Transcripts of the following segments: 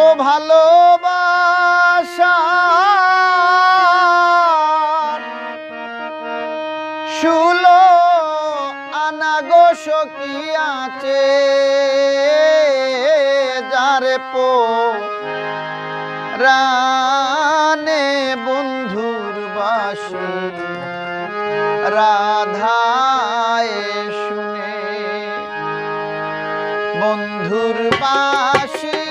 ও ভালোবাসা। শুলো আনাগো সখী আছে, যারে পো রানে বন্ধুর বাস। রাধায় শুনে বন্ধুর বাসী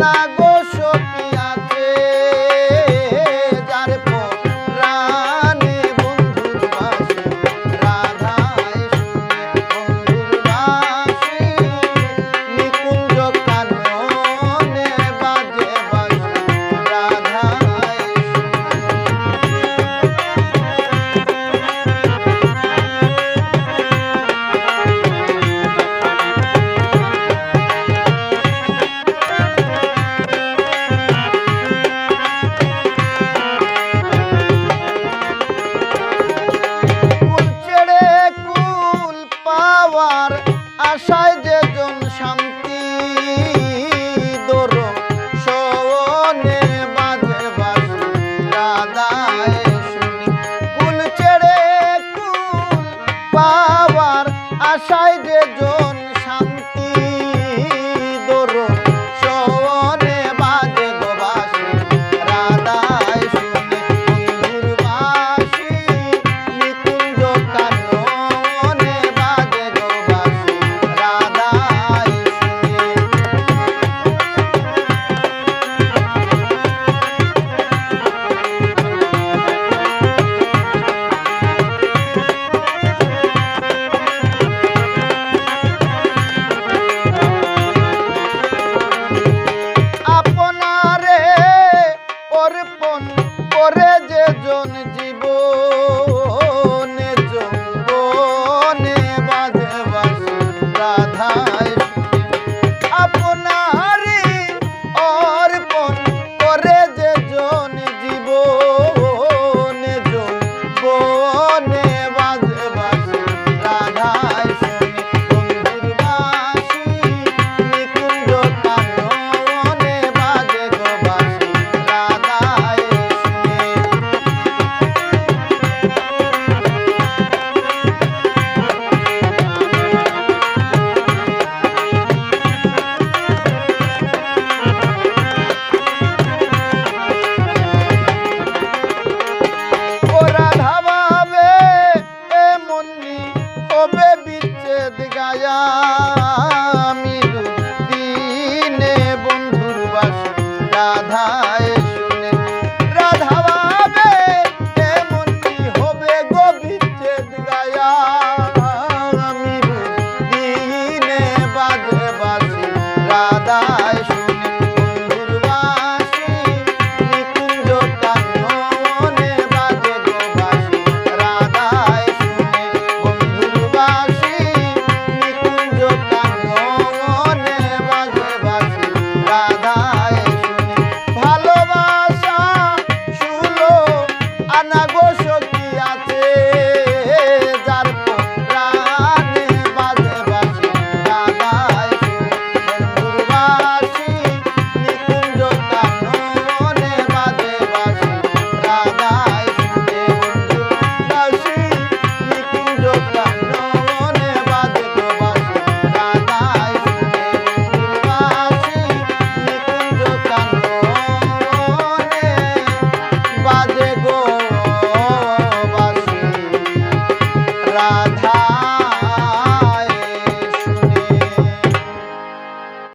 না গো আশায় জন জীবনে যৌবনে বাঁধে বাস রাধায় আপনারে অর্পণ করে যে জন জীবনে যৌবনে আমি দিনে বন্ধুর বাস রাধায় শুনে। রাধা বাবে এমন কি হবে গোবিচ্ছেদ গায়া? আমি